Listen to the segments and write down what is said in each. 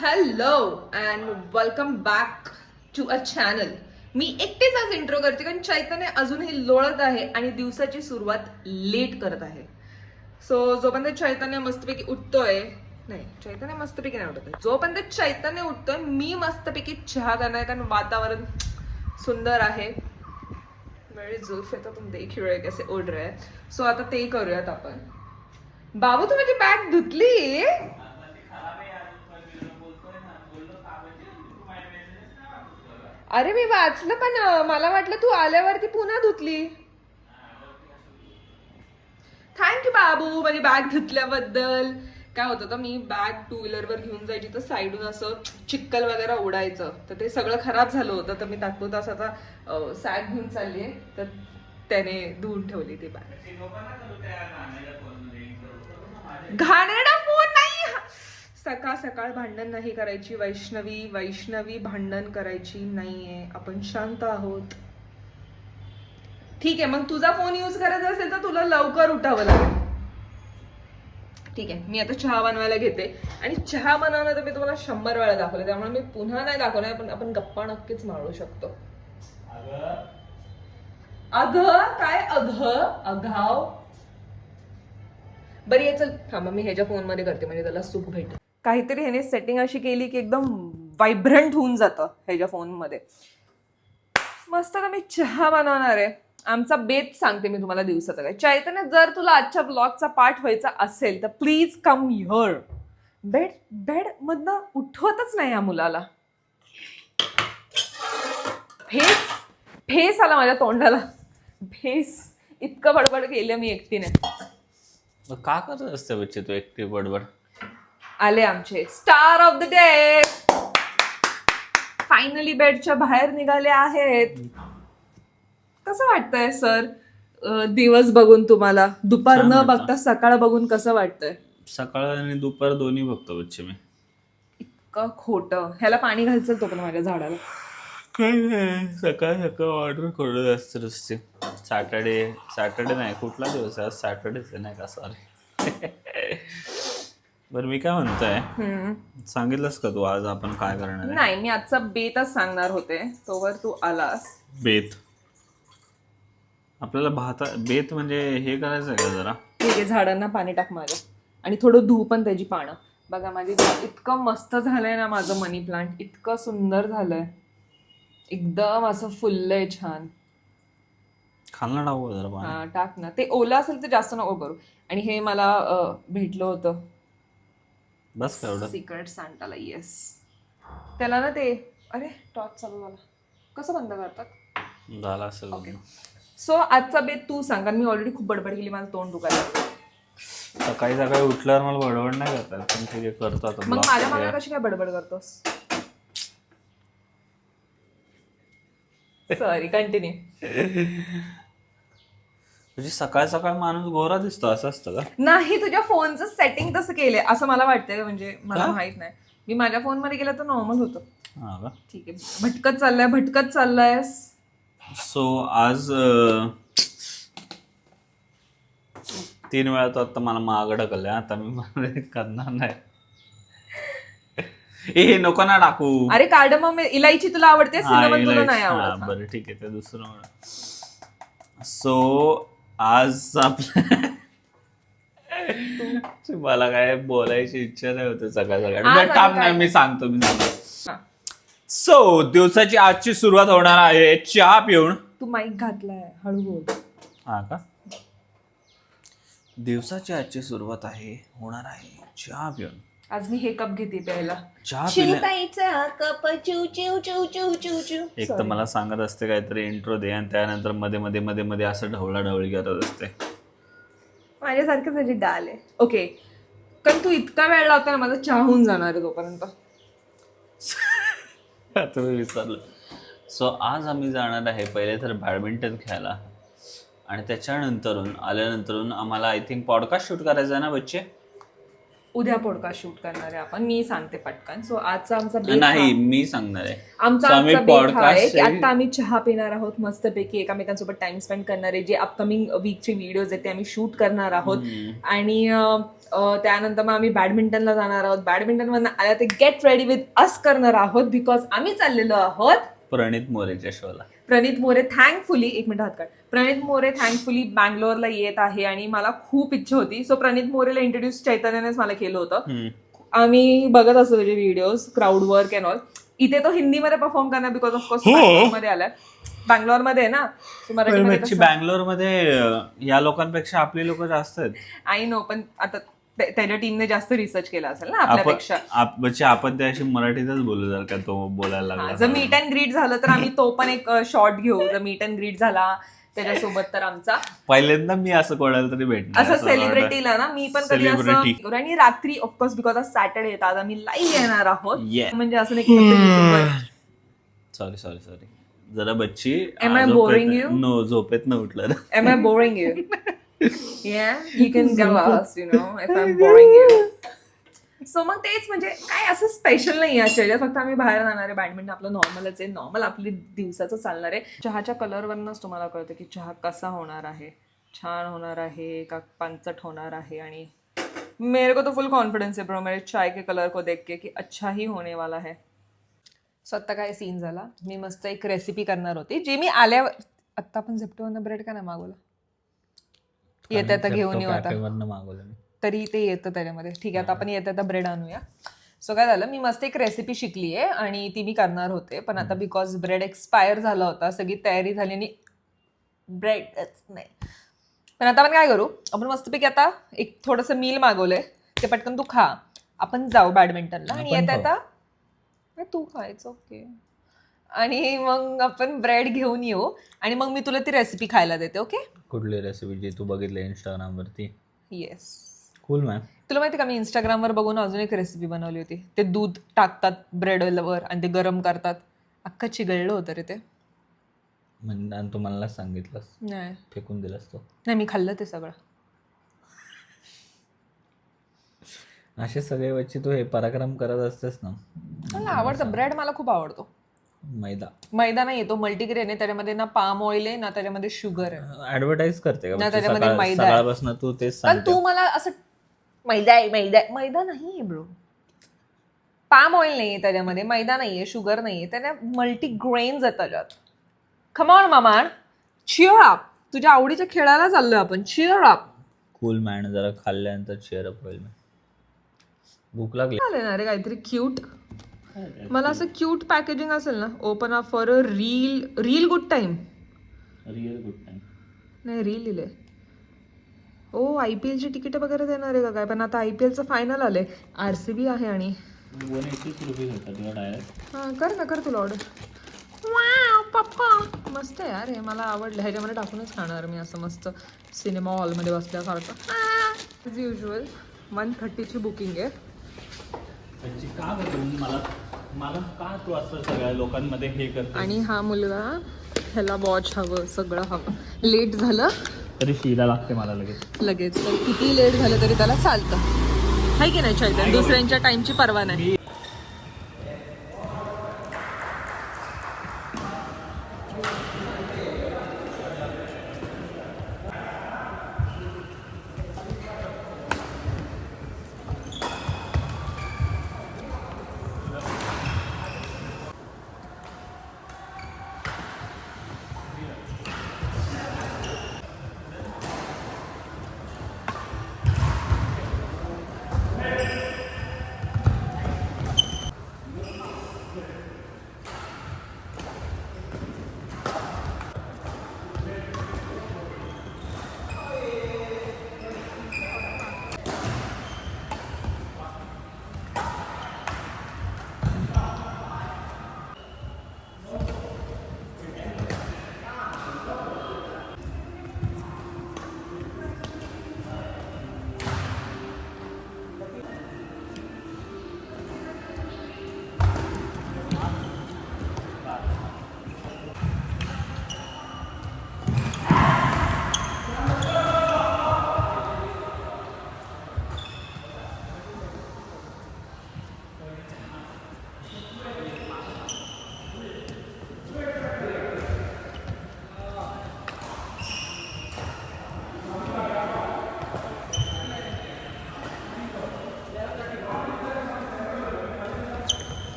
Hello and welcome back to a channel मी एकटेच आज intro करते कारण चैतन्य अजूनही लोळत आहे आणि दिवसाची सुरुवात लेट करत आहे. सो जोपर्यंत चैतन्य मस्तपैकी उठतोय नाही चैतन्य मस्तपैकी नाही उठत आहे. जोपर्यंत चैतन्य उठतोय मी मस्तपैकी चहा करणार आहे कारण वातावरण सुंदर आहे. मेरी जुल्फ येतो तो तुम देख वेळ कसे ओढ कैसे रहे सो आता ते करूयात आपण. बाबू तू माझी बॅग धुतली? अरे मी वाचलं पण मला वाटलं तू आल्यावरती पुन्हा धुतली. थँक्यू बाबू माझी बॅग धुतल्याबद्दल. काय होतं तर मी बॅग टू व्हीलरवर घेऊन जायची तर साईडून असं चिक्कल वगैरे उडायचं तर ते सगळं खराब झालं होतं तर मी तात्पुरतं असं आता सॅग घेऊन चालली आहे तर त्याने धुवून ठेवली ती बॅग घाणेरडा फोन नाही. सकाळ सकाळ भांडण नाही करायची वैष्णवी वैष्णवी भांडण करायची नाहीये. आपण शांत आहोत. ठीक आहे मग तुझा फोन यूज करायचा असेल तर तुला लवकर उठावं लागेल. ठीक आहे मी आता चहा बनवायला घेते. आणि चहा बनवणं तर मी तुम्हाला शंभर वेळा दाखवलं त्यामुळे मी पुन्हा नाही दाखवणार पण आपण गप्पा नक्कीच मारू शकतो. अघ? काय अघ? अघाव? बरी आहे चल. थांबा मी ह्याच्या फोनमध्ये करते म्हणजे त्याला सुख भेटेल. काहीतरी ह्याने सेटिंग अशी केली की एकदम वायब्रंट होऊन जातं ह्याच्या फोनमध्ये मस्त आता मी चहा बनवणार आहे. आमचा बेत सांगते मी तुम्हाला दिवसाचा काय चैतन्य जर तुला आजच्या ब्लॉगचा पाठ व्हायचा असेल तर please come here bed bed मधनं उठवतच नाही या मुलाला. फेस फेस आला माझ्या तोंडाला. फेस इतकं बडबड केलं मी एकटीने. का करत असते बच्चे तू एकटी बडबड? आले आमचे. Star of the day finally बेडच्या बाहेर निघाले आहेत. कसं वाटतंय सर दिवस बघून तुम्हाला? दुपार न. बघता सकाळ बघून कसं वाटतंय? सकाळ आणि दुपार दोन्ही बघतो बच्चे मी. इतकं खोटं. ह्याला पाणी घालचल तो पण माझ्या झाडाला. काय नाही सकाळ सकाळ ऑर्डर करत असते नुसते. सॅटर्डे सॅटर्डे नाही कुठला दिवस आहे? सॅटर्डेच नाही का? सॉरी बरं मी काय म्हणतोय? हम्म. सांगितलंस का तू आज आपण काय करणार आहे? नाही मी आजचा बेतच सांगणार होते. तोवर तू आलास. बेत. आपल्याला भाता बेत म्हणजे हे करायचं आहे का जरा? ठीक आहे झाडांना पाणी टाक माझ्या आणि थोडं धू पण त्याची पानं. बघा माझी इतकं मस्त झालंय ना माझं मनी प्लांट. इतकं सुंदर झालंय. एकदम असं फुललंय छान. खालना टाकू जरा पाणी. हा टाक ना. ते ओलं असेल तर जास्त नको करू. आणि हे मला अं, भेटलं होतं. बस का एवढं? सिक्रेट सांटाला येस त्याला ना ते अरे टॉर्च चालू झाला. कसं बंद करतात? झाला असेल. ओके सो आजचा बेत तू सांग कारण मी ऑलरेडी खूप बडबड केली माझं तोंड दुखायला. सकाळी सकाळी उठल्यावर मला बडबड नाही करतात पण ठीक आहे करतो आता. मग माझ्या. मागे कशी काय बडबड करतोस? सॉरी कंटिन्यू म्हणजे सकाळ सकाळ माणूस गोरा दिसतो असं असतं का? नाही तुझ्या फोनचं सेटिंग तसं केलंय असं मला वाटतंय म्हणजे मला का? माहीत नाही. मी माझ्या फोनमध्ये गेलं तर नॉर्मल होतं. हा का? ठीक आहे भटकत चाललाय भटकत चाललायस. सो आज अं, तीन वेळा तो आता मला मागं ढकललं आता मी मला करणार नाही. ए हे नको ना टाकू. अरे कार्ड मग इलायची तुला आवडते हा, सिनेमन तुला इलायची. नाही हा, आवडत. बरं ठीक आहे ते दुसरं सो आज आपल्या मला काय बोलायची इच्छा नाही होते सकाळ सकाळी. आज आणि नाही? मी सांगतो मी सांगतो. सो दिवसाची आजची सुरुवात होणार आहे चहा पिऊन. तू माईक घातलाय हळू बोल. हा का? दिवसाची आजची सुरुवात आहे होणार आहे चहा पिऊन. आज मी हे कप घेते प्यायला. चहा पिल्या शिवताईचा कप चिव चिव चिव चिव चिव चिव. एक तर मला सांगत असते काहीतरी इंट्रो दे आणि त्यानंतरमध्ये मध्ये मध्ये मध्ये असं ढवळा ढवळी करत असते. माझ्यासारखं त्याची डाल आहे. ओके कारण तू इतका वेळ लावता ना माझा चहा होऊन जाणार आहे तोपर्यंत. तुम्ही विसरलं. सो आज आम्ही जाणार आहे पहिले तर बॅडमिंटन खेळायला. आणि त्याच्यानंतरून आल्यानंतरून आम्हाला आय थिंक पॉडकास्ट शूट करायचा आहे ना बच्चे? उद्या पॉडकास्ट शूट करणार आहे आपण. मी सांगते पटकन. सो आजचा आमचा नाही मी सांगणार आहे. आमचा हा आहे की आता आम्ही चहा पिणार आहोत मस्तपैकी. एकामेकांसोबत टाइम स्पेंड करणार आहे. जे अपकमिंग वीकचे व्हिडिओज आहेत ते आम्ही शूट करणार आहोत. आणि त्यानंतर मग आम्ही बॅडमिंटनला जाणार आहोत. बॅडमिंटन मधून आल्या ते गेट रेडी विथ अस करणार आहोत बिकॉज आम्ही चाललेलो आहोत प्रणित मोरेच्या शोला प्रणित मोरे थँकफुली एक मिनिट हात काढ. प्रणित मोरे थँकफुली बँगलोरला येत आहे आणि मला खूप इच्छा होती. सो प्रणित मोरेला इंट्रोड्यूस चैतन्यानेच मला केलं होतं. आम्ही बघत असतो त्याचे videos crowd work and all इथे तो हिंदीमध्ये परफॉर्म करणार बिकॉज ऑफकोर्स. मध्ये आलाय. बँगलोरमध्ये आहे ना? बँगलोरमध्ये या लोकांपेक्षा आपली लोक जास्त आहेत. आय नो पण आता त्याच्या टीमने जास्त रिसर्च केला असेल ना आपल्यापेक्षा आप- म्हणजे आपण त्याशी मराठीतच बोलू जर का तो बोलायला हा, लागला जर मीट अँड ग्रीट झालं तर आम्ही तो पण एक शॉर्ट घेऊ जर मीट अँड ग्रीट झाला त्याच्यासोबत तर आमचा पहिल्यांदा मी असं कोणाला तरी भेटणार असं. सेलिब्रिटीला ना मी पण कधी असं Celebrity. आणि रात्री ऑफकोर्स बिकॉज आज सॅटर्डे येतात आम्ही लाईव्ह येणार आहोत. म्हणजे असं नाही की फक्त YouTubeवर. सॉरी सॉरी सॉरी जरा बच्ची Am I झोपेत- boring you? नो झोपेत न उठलं. Am I boring you? Yeah, you can get lost, you know, if I'm boring you. So मग तेच म्हणजे काय असं स्पेशल नाही आहे फक्त आम्ही बाहेर जाणार आहे. बॅडमिंटन आपलं नॉर्मलच आहे. नॉर्मल आपली दिवसाचं चालणार आहे. चहाच्या कलरवरनच तुम्हाला कळतं की चहा कसा होणार आहे. छान होणार आहे का पांचट होणार आहे? आणि मेरे को तो फुल कॉन्फिडेंस है ब्रो मेरे चाय के कलर को देख के की अच्छा ही होने वाला है. सो आत्ता काय सीन झाला? मी मस्त एक रेसिपी करणार होती जे मी आल्यावर आत्ता आपण झेप्टोवरनं ब्रेड का नाही मागवलं? येत्या आता घेऊन येऊ आता. तरी ते येतं त्याच्यामध्ये. ठीक आहे आता आपण येत्या आता ब्रेड आणूया. सो काय झालं? मी मस्त एक रेसिपी शिकली आहे आणि ती मी करणार होते. पण आता बिकॉज ब्रेड एक्सपायर झाला होता सगळी तयारी झाली आणि ब्रेडच नाही. पण आता आपण काय करू? आपण मस्तपैकी आता एक थोडंसं मील मागवलंय. ते पटकन तू खा. आपण जाऊ बॅडमिंटनला आणि खाऊ. आता तू खायचं ओके आणि मग आपण ब्रेड घेऊन येऊ. आणि मग मी तुला ती रेसिपी खायला देते ओके कुठली रेसिपी जी तू बघितली इंस्टाग्राम वरती येस कूल मॅम तुला माहिती का मी इंस्टाग्रामवर बघून अजून एक रेसिपी बनवली होती. ते दूध टाकतात ब्रेडवर आणि ते गरम करतात. अख्खा चिघळलं होतं रे ते. म्हणजे आणि तू मला सांगितलंस. नाही. फेकून दिलास तो. नाही मी खाल्लं ते सगळं. असे सगळे वच्ची तू हे पराक्रम करत असतेस ना. मला आवडतं. ब्रेड मला खूप आवडतो. मैदा. मैदा नाही तो मल्टीग्रेन आहे त्याच्यामध्ये ना पाम ऑइल आहे ना त्याच्यामध्ये शुगर आहे. ऍडव्हर्टाईज करते का? नाही, बच्ची? त्याच्यामध्ये सकाळ- मैदा आहे. सकाळपासून तू तेच कारण सांगते. तू मला असं मैदा आहे मैदा आहे. मैदा नाही आहे ब्रो पाम ऑइल नाही आहे त्याच्यामध्ये मैदा नाही आहे शुगर नाही आहे त्याच्या मल्टीग्रेन्स आहेत त्याच्यात. खमॉन मामान. चिअर अप तुझ्या आवडीच्या खेळाला चाललोय आपण. चिअर अप कूल मॅन जरा खाल्ल्यानंतर चेअरअप होईल. मी भूक लागली. आले ना रे काहीतरी क्यूट मला असं क्यूट पॅकेजिंग असेल ना open up for a reel reel good time real good time नाही रील लिहिले ओ आय पी एलची तिकीट वगैरे देणार आहे का काय? पण आता आय पी एलचं फायनल आलंय. आर सी बी आहे आणि वन एटीच रुपीज होता तुला डायरेक्ट हां कर ना कर तुला ऑर्डर वाव पॉपकॉर्न मस्त आहे यार हे मला आवडलं. ह्याच्यामध्ये टाकूनच खाणार मी असं मस्त सिनेमा हॉलमध्ये बसल्यासारखं. ॲज युजल वन थर्टीची बुकिंग आहे. त्याची का मला मला का तू असं सगळ्या लोकांमध्ये हे करते आणि हा मुलगा ह्याला वॉच हवं सगळं हवं. लेट झालं? तरी शिला लागते मला लगेच. लगेच. तर किती लेट झालं तरी त्याला चालतं. आहे की नाही चैतन दुसऱ्यांच्या टाइमची पर्वा नाही.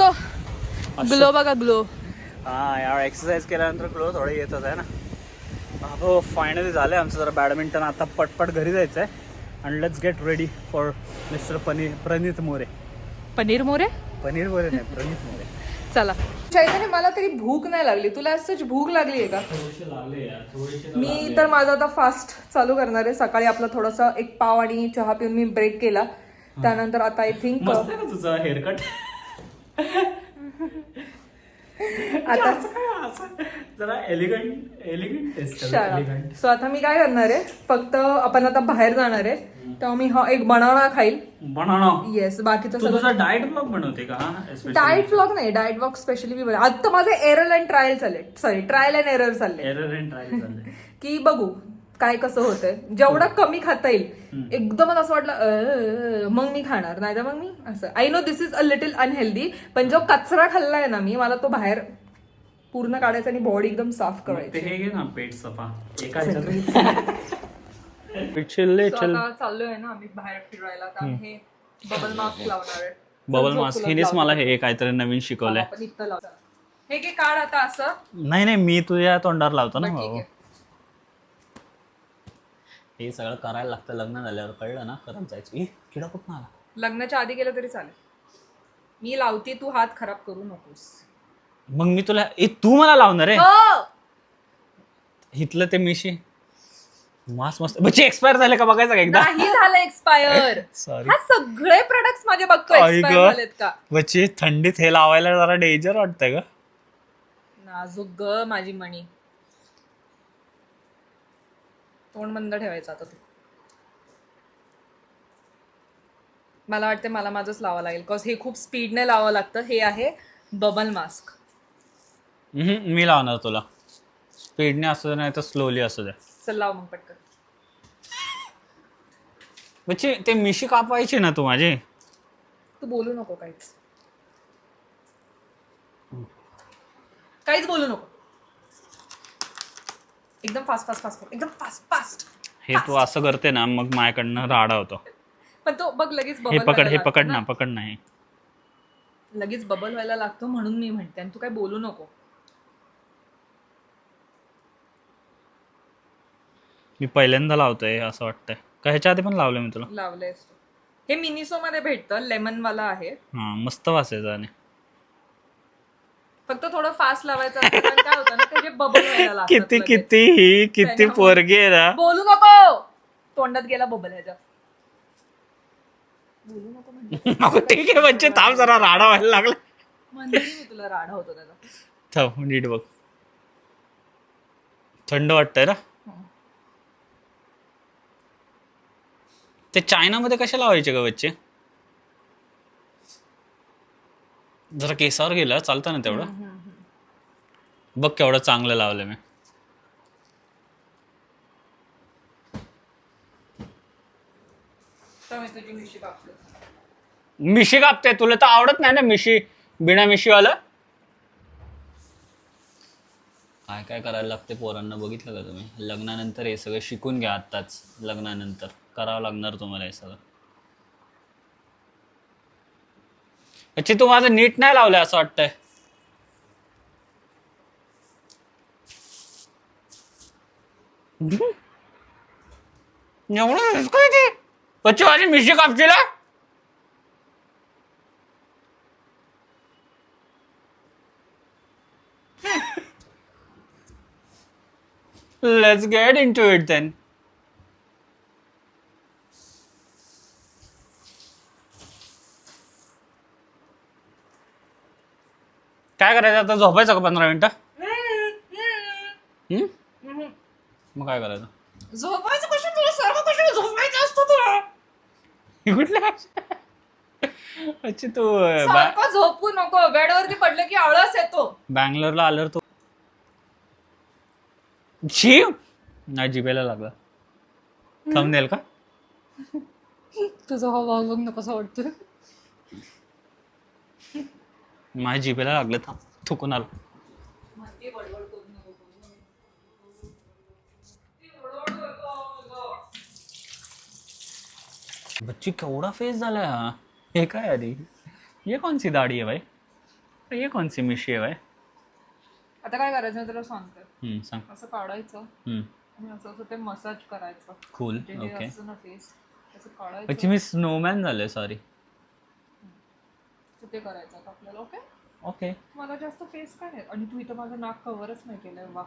ग्लो बघा ग्लो हा यावर एक्सरसाइज केल्यानंतर ग्लो थोडं येतच आहे ना. हो फायनली झालं आमचं जरा बॅडमिंटन आता पटपट घरी जायचं आहे आणि let's get ready for mister Paneer Pranit More Paneer More? Paneer More नाही प्रणित मोरे चला. चैतन्य मला तरी भूक नाही लागली. तुला असंच भूक लागली आहे का? यार. मी तर माझं आता फास्ट चालू करणार आहे. सकाळी आपला थोडासा एक पाव आणि चहा पिऊन मी ब्रेक केला. त्यानंतर आता आय थिंक मस्त आता जरा elegant elegant taste elegant so आता मी काय करणार आहे? फक्त आपण आता बाहेर जाणार आहे. तेव्हा मी हा एक बनाना खाईल. बनाना? येस बाकीचं तू सगळं तुझा डाएट ब्लॉग बनवते का? डाएट व्लॉग नाही डाएट व्लॉग स्पेशली मी बनव- आता माझे एरर अँड ट्रायल चालले. सॉरी ट्रायल अँड एरर चालले. एरर अँड ट्रायल चाललंय की बघू काय कसं होतंय? जेवढं कमी खाता येईल. एकदमच असं वाटलं "अं, मग मी खाणार. नाही तर मग मी असं. I know this is a little unhealthy पण जो कचरा खाल्लाय ना मी मला तो बाहेर पूर्ण काढायचा आणि बॉडी एकदम साफ ते करायची. हे घे ना पेट सफा. एका चिल्ले So चिल आता चाललोय ना आम्ही बाहेर फिरायला. तर आम्ही हे बबल मास्क लावणार आहे. बबल चल, मास्क हिनेच मला हे काहीतरी नवीन शिकवलंय. आपण इथं लावू. हे घे काढ आता असं. नाही नाही मी तुझ्या तोंडावर लावतो ना ठीक आहे. हे सगळं करायला लागतं. लग्न झाल्यावर कळलं ना करत जायचं ई किडा कुठं आला? लग्नाच्या आधी गेलं तरी चालेल. मी लावते तू हात खराब करू नकोस. मग मी तुला ए तू मला लावणार आहे? हो! इथलं ते मिशी. मास मस्त. बच्चे एक्सपायर झाले का बघायचं का एकदा? नाही झालं एक्सपायर सॉरी हा सगळे प्रोडक्ट्स माझे बघतो आई एक्सपायर. झालेत का? बच्चे थंडीत हे लावायला जरा डेंजर वाटतंय का नाजूक ग माझी मणी. तोंड बंद ठेवायचं आता तू. मला वाटतं मला माझंच लावावं लागेल कॉज हे खूप स्पीडने लावावं लागतं. हे आहे बबल मास्क मी लावणार तुला. स्पीडने असू दे नाही तर स्लोली असू द्या चल लाव मग पटकन. बच्चे ते मिशी कापायची ना तू माझी? तू बोलू नको काहीच. काहीच बोलू नको. एकदम फास्ट फास्ट फास्ट एकदम फास्ट फास्ट हे तू असं करते ना मग माझ्याकडनं राडा होतो. पण तो बघ लगेच हे बबल पकड हे पकड ना. ना पकड ना हे. लगेच बबल व्हायला लागतो म्हणून मी म्हणते आणि तू काय बोलू नको. मी पहिल्यांदा लावतोय असं वाटतंय. का ह्याच्या आधी पण लावलं मी तुला? लावलंयस तू. हे मिनिसो मध्ये भेटतं लेमन वाला आहे. हा मस्त वाचायचं आणि. फक्त थोडं फास्ट लावायचं असतं, काय होतं ना त्याचे बबल व्हायला लागतात किती लगेच. किती ही किती त्याच्यामुळे- पोरगी आहे ना. बोलू नको! तोंडात गेला बबल ह्याच्या बोलू नको म्हणजे अहो, ठीक आहे बच्चे थांब जरा राडा व्हायला लागला. म्हणजे मी तुला राडा होतो त्याचा. थांब नीट बघ. थंड वाटतंय ना? ते चायनामध्ये कशा लावायचे का बच्चे? जरा केसावर गेलं चालतं ना तेवढं? बघ केवढं चांगलं लावलं मी. तर मी तुझी मिशी मिशी कापते? तुला तर आवडत नाही ना मिशी बिना मिशीवालं? काय काय करायला लागते पोरांना? बघितलं का तुम्ही? लग्नानंतर हे सगळं शिकून घ्या आत्ताच. लग्नानंतर. करावं लागणार तुम्हाला हे सगळं. अच्छा तू माझं नीट नाही लावलं असं वाटतंय एवढं काय ते पच्ची माझी मिशी कापशील हा? Let's get into it then. काय करायचं आता? झोपायचं का पंधरा मिनिटं? हम्म? मग काय करायचं? झोपायचं कशा तुला? सर्व कशा झोपायचं असतं तुला? कुठल्या अच्छा तू बा- सारखं झोपू नको. बेडवरती पडलं की आळस येतो. बँगलोरला आल्यावर तू जीव नाही जिबेला लागला. थांबनेल का? तुझा हा वाग बघ नको असं वाटतं माझ्या जिबेला लागलं थांब थुकून आलो. बच्ची केवढा फेस झाला हा? हे काय अरे ये कौन सी दाढी है भाई ये कौन सी मिशी है भाई आता काय करायचं तुला सांगते. हम्म, सांग. असं काढायचं. हम्म, आणि असं असं ते मसाज करायचं. Cool जे हे ओके असतं ना फेस असं काढायचं. मी स्नोमॅन झालोय सॉरी असं ते करायचं आता आपल्याला ओके ओके मला जास्त फेस काय नाही आणि तू इथं माझं नाक कव्हरच नाही केलंय वा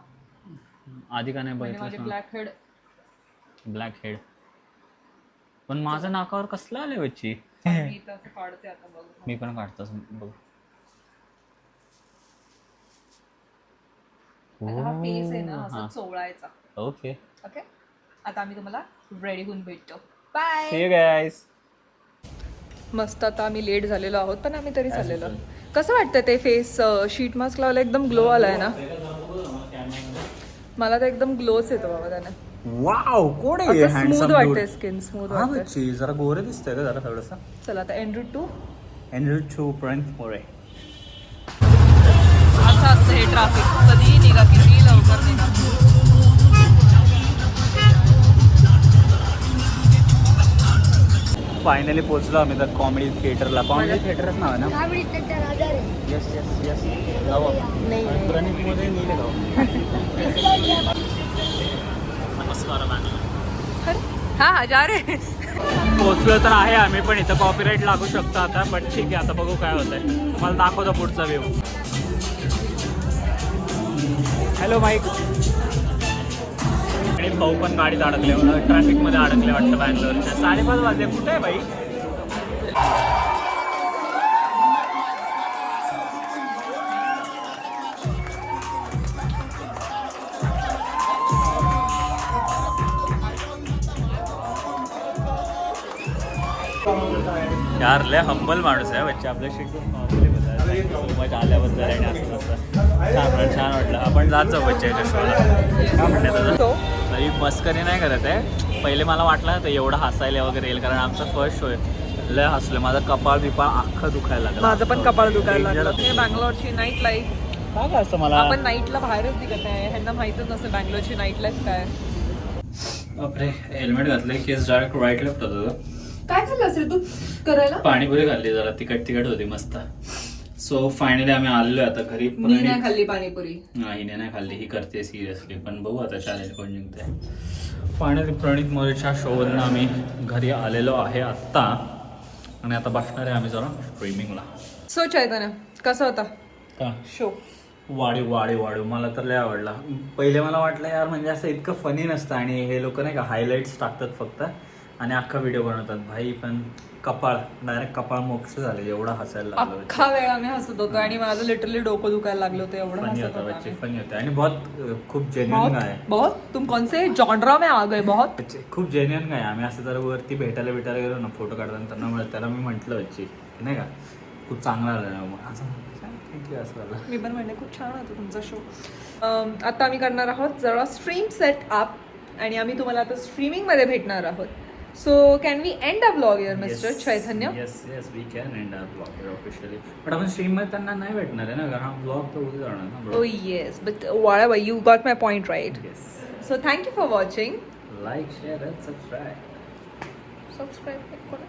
आधी का नाही म्हणजे माझे बघितलं ब्लॅक हेड ब्लॅक हेड पण माझं नाकावर कसलं आलंय बच्ची? मी इथं असं काढते आता बघ. मी पण काढतोच बघ. आता हा फेस आहे ना. असं चोळायचा. ओके ओके आता आम्ही तुम्हाला रेडी होऊन भेटतो. Bye See you guys. मस्त आता आम्ही लेट झालेलो आहोत पण आम्ही तरी चाललेलो. कसं वाटतं ते फेस शीट मास्क लावलं एकदम ग्लो आलाय ना? मला तर एकदम ग्लोच येतो बाबा त्याने. वाव कोण आहे स्मूथ dude? स्किन स्मूथ हा बच्ची जरा गोरे दिसतंय का जरा थोडस? चला आता एन रूट टू एनरी टू पर्यंत मोरे असं असतं हे ट्रॅफिक कधीही निघा किती फायनली पोहोचलो आम्ही तर कॉमेडी थिएटरला कॉमेडी थिएटरच नाव आहे ना? आहे. येस येस येस जाऊ नील गाव नमस्कार हा हजार आहे पोहोचलो तर आहे आम्ही पण इथं कॉपीराईट लागू शकतो आता बट ठीक आहे आता बघू काय होतंय. तुम्हाला दाखवतो पुढचा व्ह्यू हॅलो माईक आणि भाऊ पण गाडीत अडकले ट्रॅफिकमध्ये अडकले वाटतं बँगलोरच्या. साडेपाच वाजले. कुठे आहे बाई यार लय हंबल माणूस आहे बच्चे. आपल्याशी खूप मच आल्याबद्दल आणि असं छान छान वाटलं. आपण जात जाऊ बच्चे शोला काय म्हणण्यात तरी मस्करी नाही करत आहे. पहिले मला वाटलं ना ते एवढं हसायला वगैरे येईल कारण आमचा फर्स्ट शो आहे. लय हसलं माझं कपाळ बिपाळ अख्खं दुखायला लागलं. माझं पण कपाळ दुखायला लागलं. हे बँगलोरची नाईट लाईफ काय असतं मला? आपण नाईटला बाहेरच निघत आहे ह्यांना माहितच नसतं बँगलोरची नाईट लाईफ काय. बापरे हेल्मेट घातलं केस डायरेक्ट राईट लेफ्ट होतं. काय खाल्लंस रे तू? करायला? पाणीपुरी खाल्ली जरा. तिखट तिखट होती मस्त. सो फायनली आम्ही आलेलो आता घरी. मी नाही प्रणित- खाल्ली पाणीपुरी. नाही हिने नाही खाल्ली. ही करते सिरियसली पण बघू आता चॅलेंज कोण जिंकते फायनली प्रणित मोरेच्या शोवरनं आम्ही घरी आलेलो आहे आत्ता. आणि आता बसणार आहे आम्ही जरा स्ट्रीमिंगला सो चैतन्य कसा होता? का? शो वाढीव वाढीव वाढीव. मला तर लय आवडला. पहिले मला वाटलं यार म्हणजे असं इतकं फनी नसतं. आणि हे लोक नाही का हायलाईट्स टाकतात फक्त. आणि अख्खा व्हिडिओ बनवतात. भाई पण कपाळ डायरेक्ट कपाळ मोक्ष झाले एवढा हसायला लागलो अख्खा वेळ आम्ही हसत होतो आणि माझं लिटरली डोकं दुखायला लागलं होतं एवढं फनी हसत होता होतो बच्चे आम्ही. फनी होते. आणि बहुत खूप जेन्युन आहे बहुत? तुम कौन से जॉनरा में आ गए बहुत? बच्चे खूप जेन्युन काय आम्ही असं जर वरती भेटायला भेटायला गेलो ना फोटो काढताना त्यांना म्हणत त्याला मी म्हटलं बच्ची नाही का? खूप चांगला आला ना मग. असं थँक्यू असं झालं. मी पण म्हणले खूप छान होता तुमचा शो आता आम्ही करणार आहोत जरा स्ट्रीम सेट अप आणि आम्ही तुम्हाला आता स्ट्रीमिंगमध्ये भेटणार आहोत. so can we end a blog your mister Chaitanya yes yes we can end our blog officially पण आपण स्ट्रीम मध्ये त्यांना नाही भेटणार आहे ना कारण हा ब्लॉग तर उद्या जाणार ना oh yes but well you got my point right yes so thank you for watching like share subscribe subscribe करा